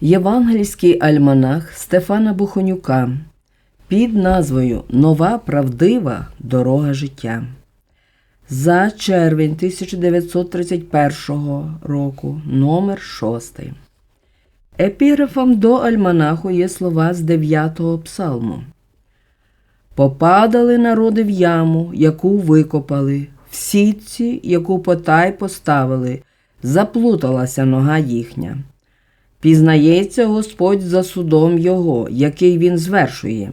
Євангельський альманах Стефана Бухонюка під назвою Нова правдива дорога життя. За червень 1931 року номер 6. Епіграфом до альманаху є слова з 9-го псалму. Попадали народи в яму, яку викопали, в сітці, яку потай поставили, заплуталася нога їхня. Пізнається Господь за судом його, який він звершує.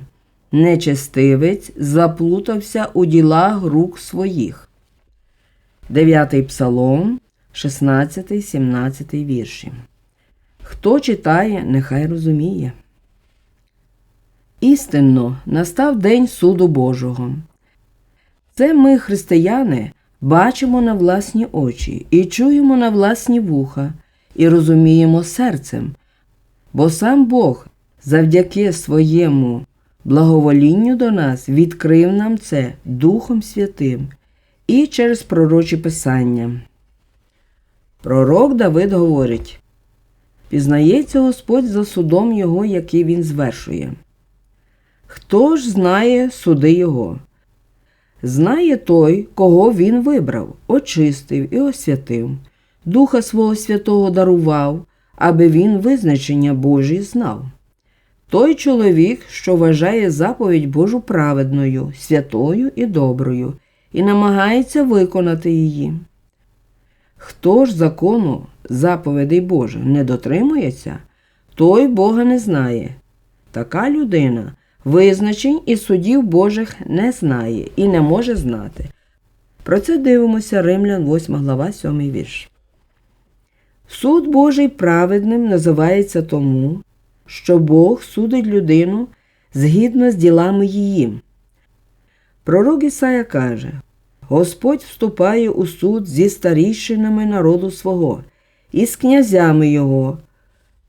Нечестивець заплутався у ділах рук своїх. Дев'ятий псалом, 16, 17 вірші. Хто читає, нехай розуміє. Істинно настав день суду Божого. Це ми, християни, бачимо на власні очі і чуємо на власні вуха, і розуміємо серцем, бо сам Бог завдяки своєму благоволінню до нас відкрив нам це Духом Святим і через пророчі писання. Пророк Давид говорить Пізнається Господь за судом Його, який він звершує. Хто ж знає суди Його? Знає той, кого він вибрав, очистив і освятив, Духа Свого Святого дарував, аби він визначення Божі знав. Той чоловік, що вважає заповідь Божу праведною, святою і доброю, і намагається виконати її. Хто ж закону заповідей Божих не дотримується, той Бога не знає. Така людина визначень і судів Божих не знає і не може знати. Про це дивимося Римлян 8 глава 7 вірш. Суд Божий праведним називається тому, що Бог судить людину згідно з ділами її. Пророк Ісая каже Господь вступає у суд зі старійшинами народу свого і з князями його.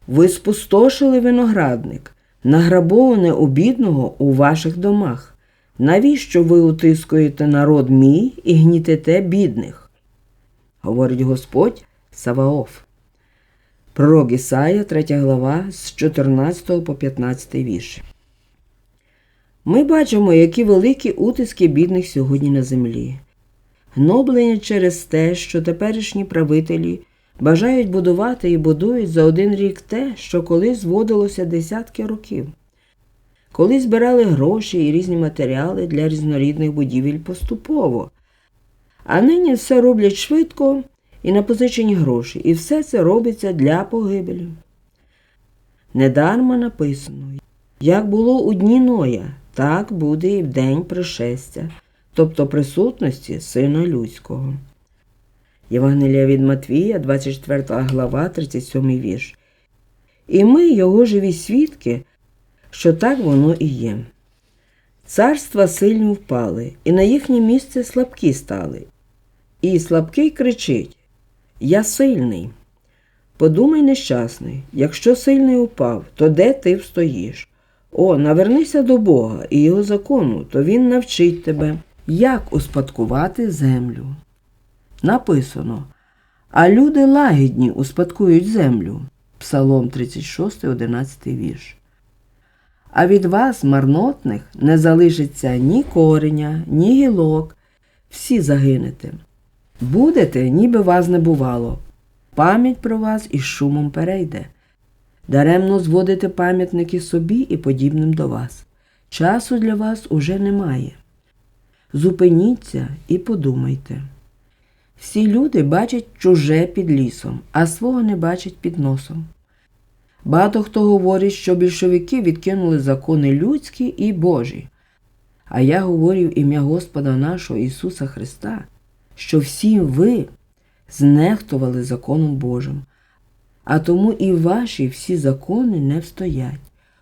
Ви спустошили виноградник, награбоване у бідного у ваших домах. Навіщо ви утискуєте народ мій і гнітите бідних? Говорить Господь Саваоф. Пророк Ісая, 3 глава з 14 по 15 вірш. Ми бачимо, які великі утиски бідних сьогодні на землі. Гноблення через те, що теперішні правителі бажають будувати і будують за один рік те, що колись зводилося десятки років. Коли збирали гроші і різні матеріали для різнорідних будівель поступово. А нині все роблять швидко і на позичені гроші, і все це робиться для погибелі. Недарма написано, як було у дні Ноя, так буде і в день пришестя, тобто присутності Сина Людського. Євангелія від Матвія, 24 глава, 37 вірш. І ми, його живі свідки, що так воно і є. Царства сильні впали, і на їхнє місце слабкі стали. І слабкий кричить Я сильний. Подумай, нещасний, якщо сильний упав, то де ти встоїш? О, навернися до Бога і Його закону, то Він навчить тебе, як успадкувати землю. Написано А люди лагідні успадкують землю. Псалом 36, 11 вірш. А від вас, марнотних, не залишиться ні кореня, ні гілок, всі загинете. Будете, ніби вас не бувало. Пам'ять про вас із шумом перейде. Даремно зводите пам'ятники собі і подібним до вас. Часу для вас уже немає. Зупиніться і подумайте. Всі люди бачать чуже під лісом, а свого не бачать під носом. Багато хто говорить, що більшовики відкинули закони людські і Божі. А я говорю ім'я Господа нашого Ісуса Христа, що всі ви знехтували законом Божим, а тому і ваші всі закони не встоять,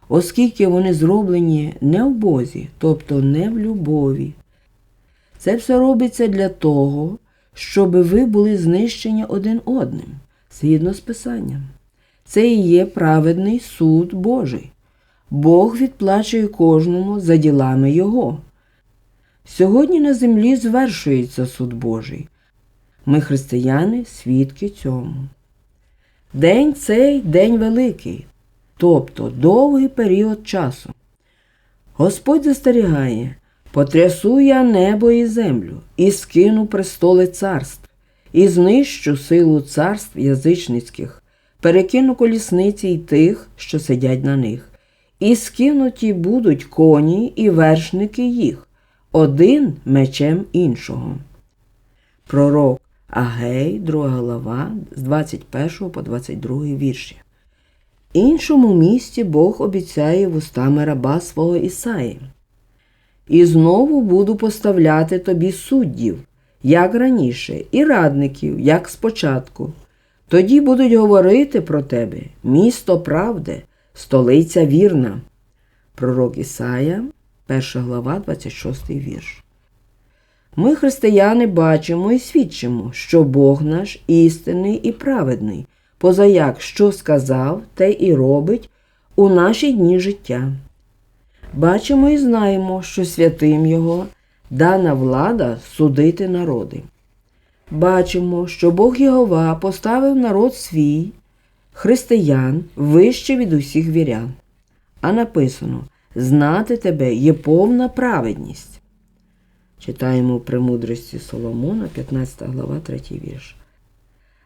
оскільки вони зроблені не в Бозі, тобто не в любові. Це все робиться для того, щоб ви були знищені один одним, згідно з Писанням. Це і є праведний суд Божий. Бог відплачує кожному за ділами Його. Сьогодні на землі звершується суд Божий. Ми, християни, свідки цьому. День цей день великий, тобто довгий період часу. Господь застерігає, потрясу я небо і землю, і скину престоли царств, і знищу силу царств язичницьких, перекину колісниці й тих, що сидять на них, і скинуті будуть коні і вершники їх, один мечем іншого. Пророк Агей, 2 глава, з 21 по 22 вірші. Іншому місті Бог обіцяє вустами раба свого Ісаї. І знову буду поставляти тобі суддів, як раніше, і радників, як спочатку. Тоді будуть говорити про тебе місто правди, столиця вірна. Пророк Ісая, 1 глава, 26 вірш. Ми, християни, бачимо і свідчимо, що Бог наш істинний і праведний, позаяк що сказав, те і робить у наші дні життя. Бачимо і знаємо, що святим Його дана влада судити народи. Бачимо, що Бог Єгова поставив народ свій, християн, вище від усіх вірян. А написано знати тебе є повна праведність. Читаємо у премудрості Соломона, 15 глава, 3 вірш.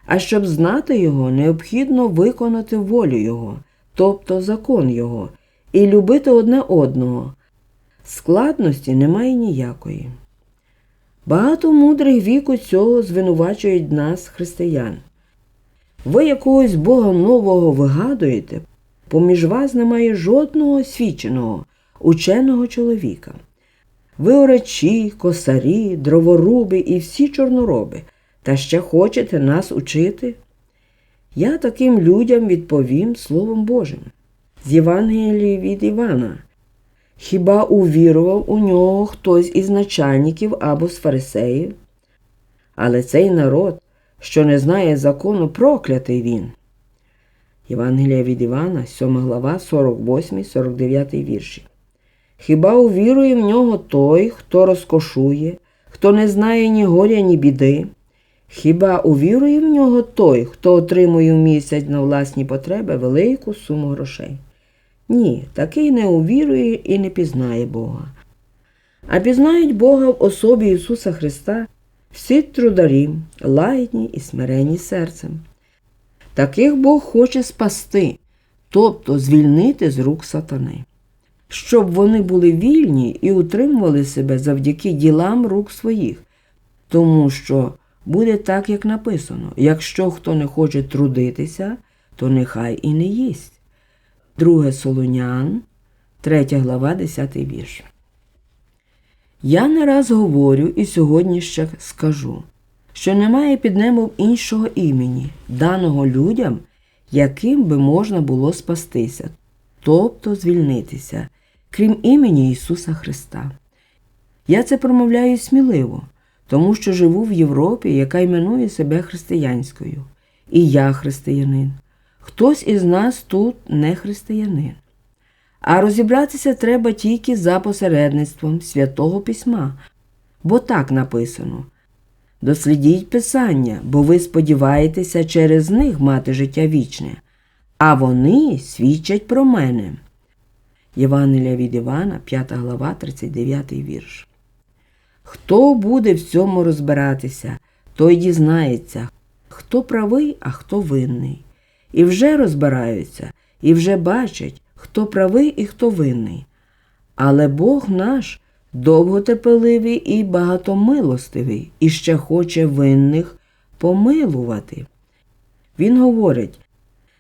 А щоб знати його, необхідно виконати волю Його, тобто закон Його, і любити одне одного. Складності немає ніякої. Багато мудрих віку цього звинувачують нас, християн. Ви якогось Бога нового вигадуєте, поміж вас немає жодного освіченого, ученого чоловіка. Ви орачі, косарі, дроворуби і всі чорнороби, та ще хочете нас учити? Я таким людям відповім Словом Божим. З Євангелії від Івана. Хіба увірував у нього хтось із начальників або з фарисеїв? Але цей народ, що не знає закону, проклятий він. Євангелія від Івана, 7 глава, 48, 49 вірші. Хіба увірує в нього той, хто розкошує, хто не знає ні горя, ні біди? Хіба увірує в нього той, хто отримує в місяць на власні потреби велику суму грошей? Ні, такий не увірує і не пізнає Бога. А пізнають Бога в особі Ісуса Христа всі трударі, лагідні і смирені серцем. Таких Бог хоче спасти, тобто звільнити з рук сатани, щоб вони були вільні і утримували себе завдяки ділам рук своїх, тому що буде так, як написано якщо хто не хоче трудитися, то нехай і не їсть. 2 Солонян, 3 глава, 10 вірш. Я не раз говорю і сьогодні ще скажу, що немає під небом іншого імені, даного людям, яким би можна було спастися, тобто звільнитися, крім імені Ісуса Христа. Я це промовляю сміливо, тому що живу в Європі, яка іменує себе християнською, і я християнин. Хтось із нас тут не християнин. А розібратися треба тільки за посередництвом святого письма, бо так написано. Дослідіть Писання, бо ви сподіваєтеся через них мати життя вічне, а вони свідчать про мене. Євангелія від Івана, 5 глава, 39 вірш. Хто буде в цьому розбиратися, той дізнається, хто правий, а хто винний. І вже розбираються, і вже бачать, хто правий і хто винний. Але Бог наш довготерпеливий і багатомилостивий, і ще хоче винних помилувати. Він говорить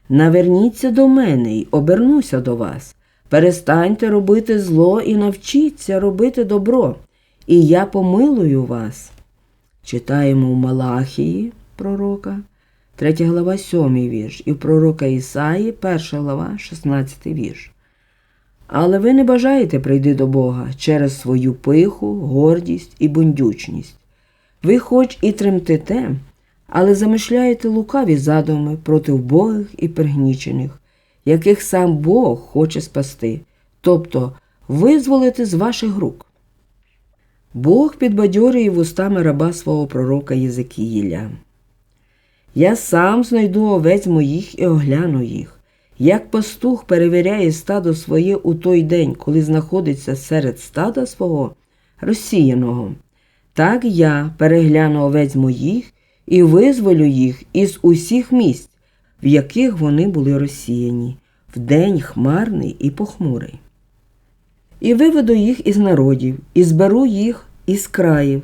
наверніться до мене й обернуся до вас. Перестаньте робити зло і навчіться робити добро, і я помилую вас. Читаємо в Малахії пророка. 3 глава 7 вірш, і в пророка Ісаї, 1 глава, 16 вірш. Але ви не бажаєте прийти до Бога через свою пиху, гордість і бундючність. Ви хоч і тремтите, але замишляєте лукаві задуми проти вбогих і пригнічених, яких сам Бог хоче спасти, тобто визволити з ваших рук. Бог підбадьорює вустами раба свого пророка Єзекіїля. Я сам знайду овець моїх і огляну їх, Як пастух перевіряє стадо своє у той день, коли знаходиться серед стада свого розсіяного, так я перегляну овець моїх і визволю їх із усіх місць, в яких вони були розсіяні, в день хмарний і похмурий. І виведу їх із народів, і зберу їх із країв,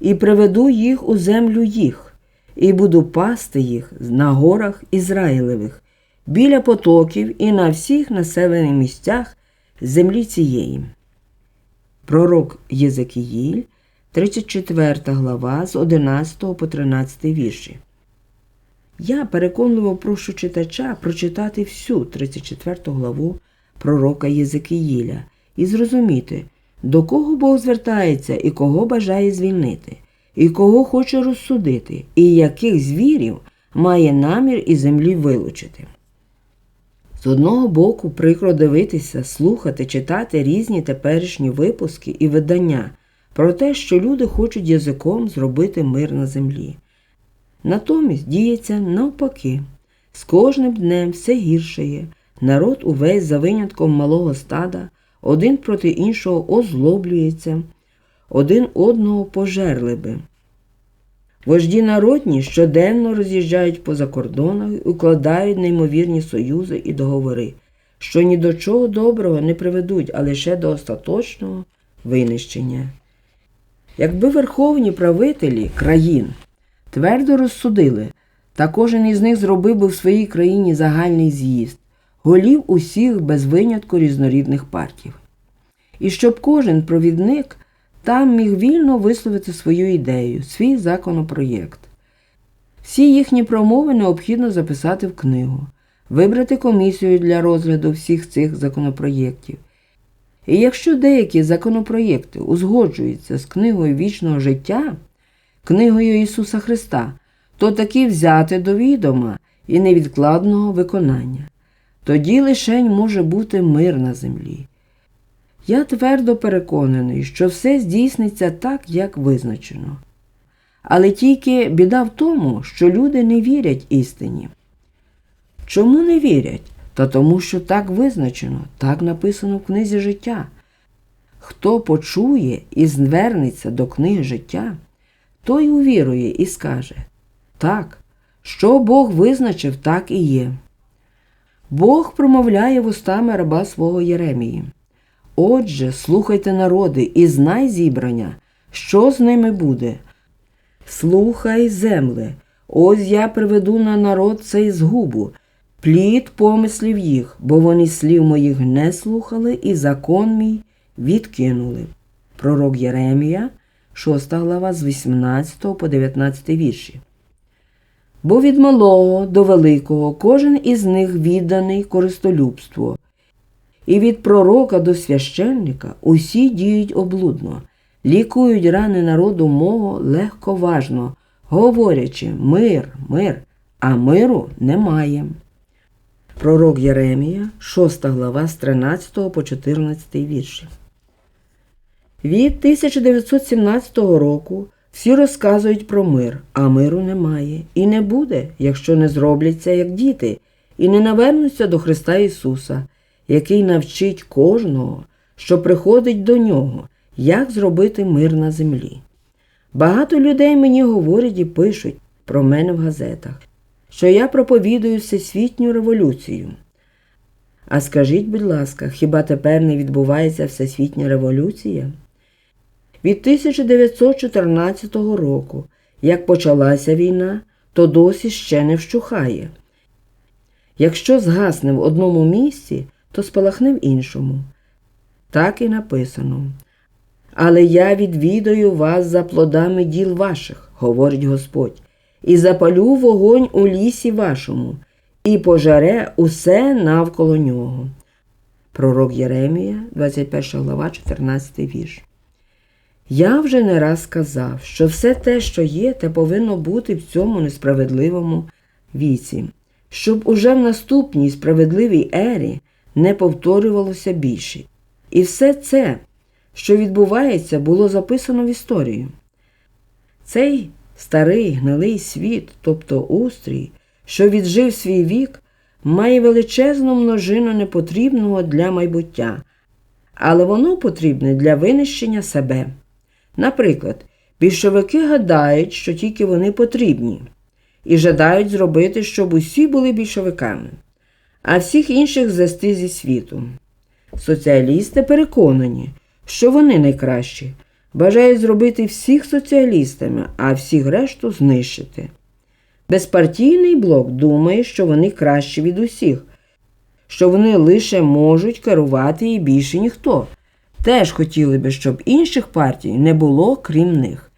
і приведу їх у землю їх, і буду пасти їх на горах Ізраїлевих, біля потоків і на всіх населених місцях землі цієї. Пророк Єзекіїль, 34 глава з 11 по 13 вірші. Я переконливо прошу читача прочитати всю 34 главу пророка Єзекіїля і зрозуміти, до кого Бог звертається і кого бажає звільнити, і кого хоче розсудити, і яких звірів має намір із землі вилучити. З одного боку, прикро дивитися, слухати, читати різні теперішні випуски і видання про те, що люди хочуть язиком зробити мир на землі. Натомість діється навпаки. З кожним днем все гіршає. Народ увесь за винятком малого стада, один проти іншого озлоблюється, один одного пожерливи. Вожді народні щоденно роз'їжджають по закордонах і укладають неймовірні союзи і договори, що ні до чого доброго не приведуть, а лише до остаточного винищення. Якби верховні правителі країн твердо розсудили, та кожен із них зробив би в своїй країні загальний з'їзд, голів усіх без винятку різнорідних партій. І щоб кожен провідник там міг вільно висловити свою ідею, свій законопроєкт. Всі їхні промови необхідно записати в книгу, вибрати комісію для розгляду всіх цих законопроєктів. І якщо деякі законопроєкти узгоджуються з книгою вічного життя, книгою Ісуса Христа, то такі взяти до відома і невідкладного виконання. Тоді лишень може бути мир на землі. Я твердо переконаний, що все здійсниться так, як визначено. Але тільки біда в тому, що люди не вірять істині. Чому не вірять? Та тому, що так визначено, так написано в книзі життя. Хто почує і звернеться до книги життя, той увірує і скаже так, що Бог визначив, так і є. Бог промовляє вустами раба свого Єремії. Отже, слухайте народи і знай зібрання, що з ними буде. Слухай, земле, ось я приведу на народ цей згубу, плід помислів їх, бо вони слів моїх не слухали і закон мій відкинули. Пророк Єремія, 6 глава з 18 по 19 вірші. Бо від малого до великого кожен із них відданий користолюбству. І від пророка до священника усі діють облудно, лікують рани народу мого легковажно, говорячи мир, мир, а миру немає. Пророк Єремія, 6 глава з 13 по 14 вірші. Від 1917 року всі розказують про мир, а миру немає. І не буде, якщо не зробляться як діти, і не навернуться до Христа Ісуса який навчить кожного, що приходить до нього, як зробити мир на землі. Багато людей мені говорять і пишуть про мене в газетах, що я проповідую всесвітню революцію. А скажіть, будь ласка, хіба тепер не відбувається всесвітня революція? Від 1914 року, як почалася війна, то досі ще не вщухає. Якщо згасне в одному місці, то спалахне в іншому. Так і написано. Але я відвідаю вас за плодами діл ваших, говорить Господь, і запалю вогонь у лісі вашому, і пожаре усе навколо нього. Пророк Єремія, 21 глава, 14 вірш. Я вже не раз сказав, що все те, що є, те повинно бути в цьому несправедливому віці, щоб уже в наступній справедливій ері не повторювалося більше. І все це, що відбувається, було записано в історію. Цей старий гнилий світ, тобто устрій, що віджив свій вік, має величезну множину непотрібного для майбуття, але воно потрібне для винищення себе. Наприклад, більшовики гадають, що тільки вони потрібні, і жадають зробити, щоб усі були більшовиками, а всіх інших звести зі світу. Соціалісти переконані, що вони найкращі, бажають зробити всіх соціалістами, а всіх решту знищити. Безпартійний блок думає, що вони кращі від усіх, що вони лише можуть керувати і більше ніхто. Теж хотіли би, щоб інших партій не було крім них.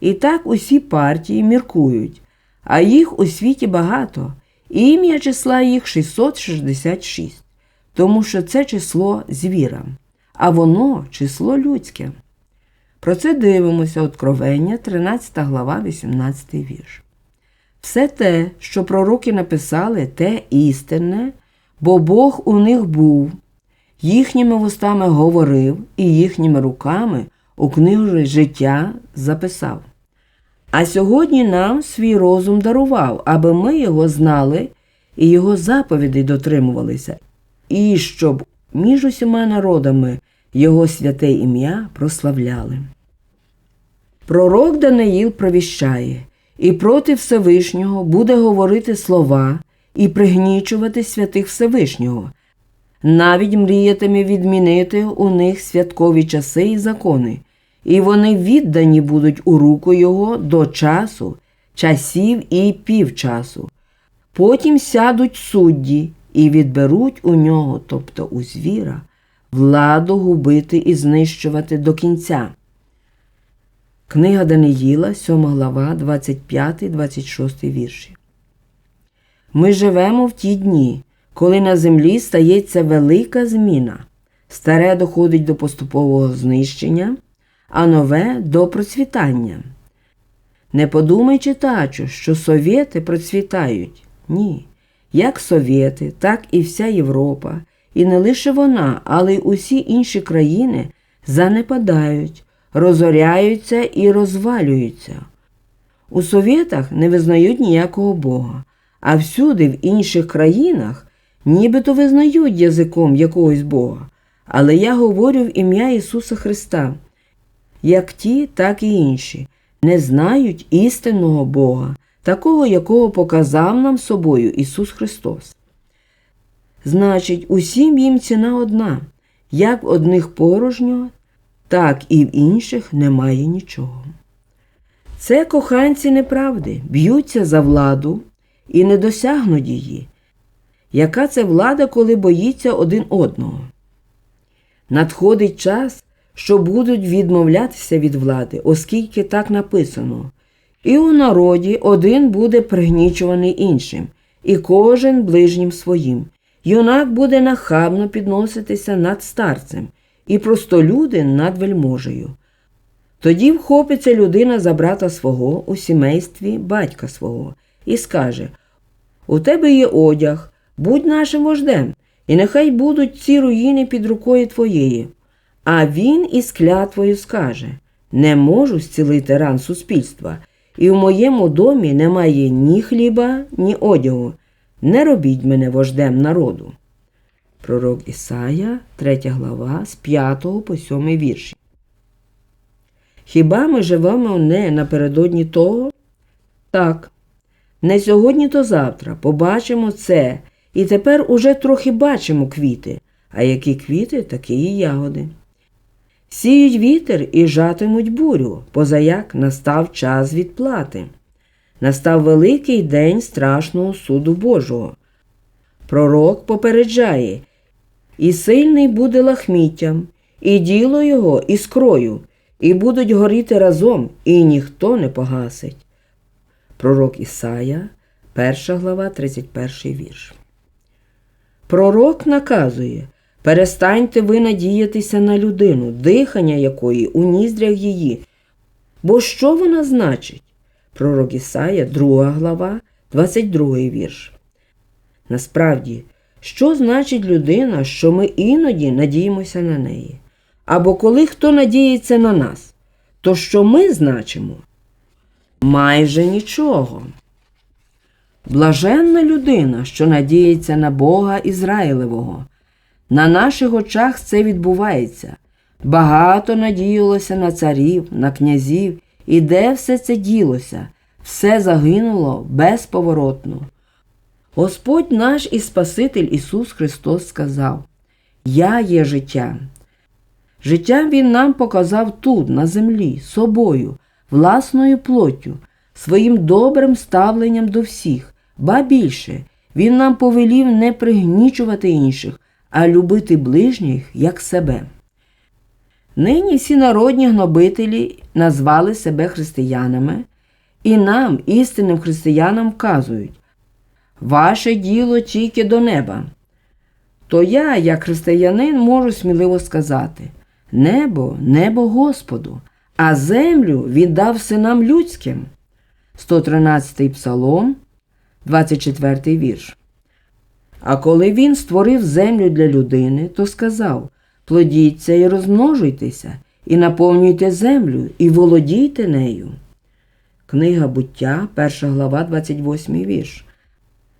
І так усі партії міркують, а їх у світі багато, ім'я числа їх 666, тому що це число звіра, а воно число людське. Про це дивимося Откровення, 13 глава, 18 вірш. Все те, що пророки написали, те істинне, бо Бог у них був, їхніми вустами говорив і їхніми руками у книгу життя записав. А сьогодні нам свій розум дарував, аби ми його знали і його заповідей дотримувалися, і щоб між усіма народами його святе ім'я прославляли. Пророк Даниїл провіщає, і проти Всевишнього буде говорити слова і пригнічувати святих Всевишнього, навіть мріятиме відмінити у них святкові часи і закони, і вони віддані будуть у руку його до часу, часів і півчасу. Потім сядуть судді і відберуть у нього, тобто у звіра, владу губити і знищувати до кінця. Книга Даниїла, 7 глава, 25-26 вірші. Ми живемо в ті дні, коли на землі стається велика зміна. Старе доходить до поступового знищення, а нове до процвітання. Не подумай, читачу, що совєти процвітають. Ні. Як совєти, так і вся Європа, і не лише вона, але й усі інші країни занепадають, розоряються і розвалюються. У совєтах не визнають ніякого Бога, а всюди в інших країнах нібито визнають язиком якогось Бога. Але я говорю в ім'я Ісуса Христа, як ті, так і інші, не знають істинного Бога, такого, якого показав нам собою Ісус Христос. Значить, усім їм ціна одна, як в одних порожньо, так і в інших немає нічого. Це коханці неправди, б'ються за владу і не досягнуть її. Яка це влада, коли боїться один одного? Надходить час, що будуть відмовлятися від влади, оскільки так написано. І у народі один буде пригнічуваний іншим, і кожен ближнім своїм. Юнак буде нахабно підноситися над старцем, і простолюдин над вельможею. Тоді вхопиться людина за брата свого у сімействі батька свого і скаже У тебе є одяг, будь нашим вождем, і нехай будуть ці руїни під рукою твоєї. А він із клятвою скаже Не можу зцілити ран суспільства, і в моєму домі немає ні хліба, ні одягу. Не робіть мене вождем народу. Пророк Ісая, 3 глава, з 5 по 7 вірші. Хіба ми живемо не напередодні того? Так, не сьогодні, то завтра побачимо це, і тепер уже трохи бачимо квіти, а які квіти, такі і ягоди. Сіють вітер і жатимуть бурю, позаяк настав час відплати. Настав великий день страшного суду Божого. Пророк попереджає, і сильний буде лахміттям, і діло його іскрою, і будуть горіти разом, і ніхто не погасить. Пророк Ісая, 1 глава, 31 вірш. Пророк наказує перестаньте ви надіятися на людину, дихання якої у ніздрях її. Бо що вона значить? Пророк Ісая, 2 глава, 22 вірш. Насправді, що значить людина, що ми іноді надіємося на неї? Або коли хто надіється на нас, то що ми значимо? Майже нічого. Блаженна людина, що надіється на Бога Ізраїлевого. На наших очах це відбувається. Багато надіялося на царів, на князів, і де все це ділося, все загинуло безповоротно. Господь наш і Спаситель Ісус Христос сказав: Я є життя. Життя Він нам показав тут, на землі, собою, власною плоттю, своїм добрим ставленням до всіх, ба більше, Він нам повелів не пригнічувати інших, а любити ближніх як себе. Нині всі народні гнобителі назвали себе християнами, і нам, істинним християнам, вказують Ваше діло тільки до неба. То я, як християнин, можу сміливо сказати Небо, небо Господу, а землю віддав синам людським. 113 псалом, 24 вірш. А коли він створив землю для людини, то сказав Плодіться і розмножуйтеся, і наповнюйте землю, і володійте нею. Книга буття, 1 глава, 28 вірш.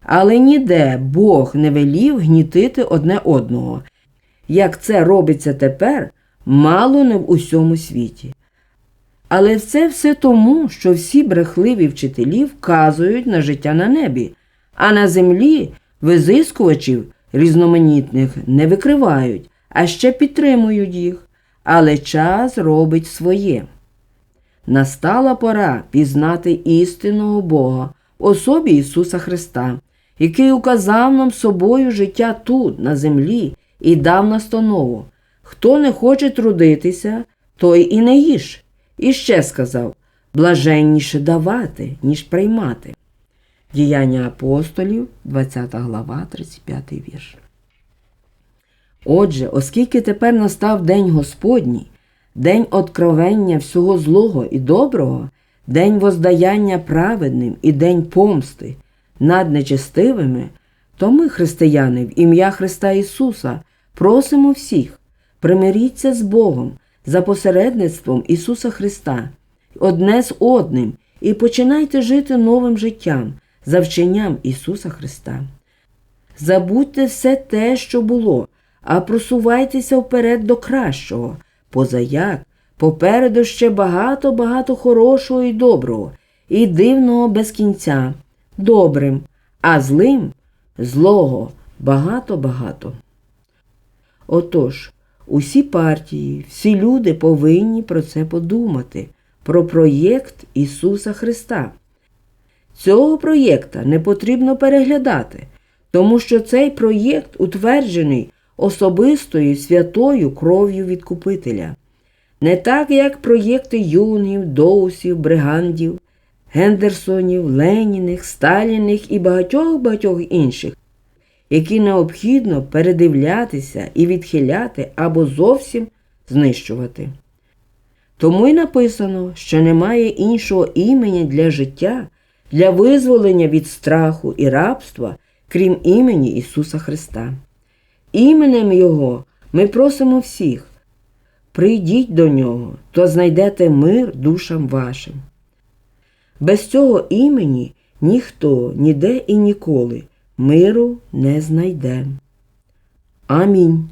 Але ніде Бог не велів гнітити одне одного. Як це робиться тепер, мало не в усьому світі. Але це все тому, що всі брехливі вчителі вказують на життя на небі, а на землі визискувачів різноманітних не викривають, а ще підтримують їх. Але час робить своє. Настала пора пізнати істинного Бога особі Ісуса Христа, який указав нам собою життя тут, на землі, і дав настанову. Хто не хоче трудитися, той і не їж. І ще сказав блаженніше давати, ніж приймати. Діяння апостолів, 20 глава, 35 вірш. Отже, оскільки тепер настав День Господній, день откровення всього злого і доброго, день воздаяння праведним і день помсти над нечестивими, то ми, християни, в ім'я Христа Ісуса, просимо всіх, примиріться з Богом за посередництвом Ісуса Христа, одне з одним, і починайте жити новим життям за вченням Ісуса Христа. Забудьте все те, що було, а просувайтеся вперед до кращого, позаяк попереду ще багато-багато хорошого і доброго, і дивного без кінця, добрим, а злим злого багато-багато. Отож, усі партії, всі люди повинні про це подумати, про проєкт Ісуса Христа. Цього проєкта не потрібно переглядати, тому що цей проєкт утверджений особистою святою кров'ю відкупителя. Не так, як проєкти юнгів, доусів, бригандів, Гендерсонів, Леніних, Сталіних і багатьох-багатьох інших, які необхідно передивлятися і відхиляти або зовсім знищувати. Тому й написано, що немає іншого імені для життя, для визволення від страху і рабства, крім імені Ісуса Христа. Іменем Його ми просимо всіх. Прийдіть до нього, то знайдете мир душам вашим. Без цього імені ніхто ніде і ніколи миру не знайде. Амінь.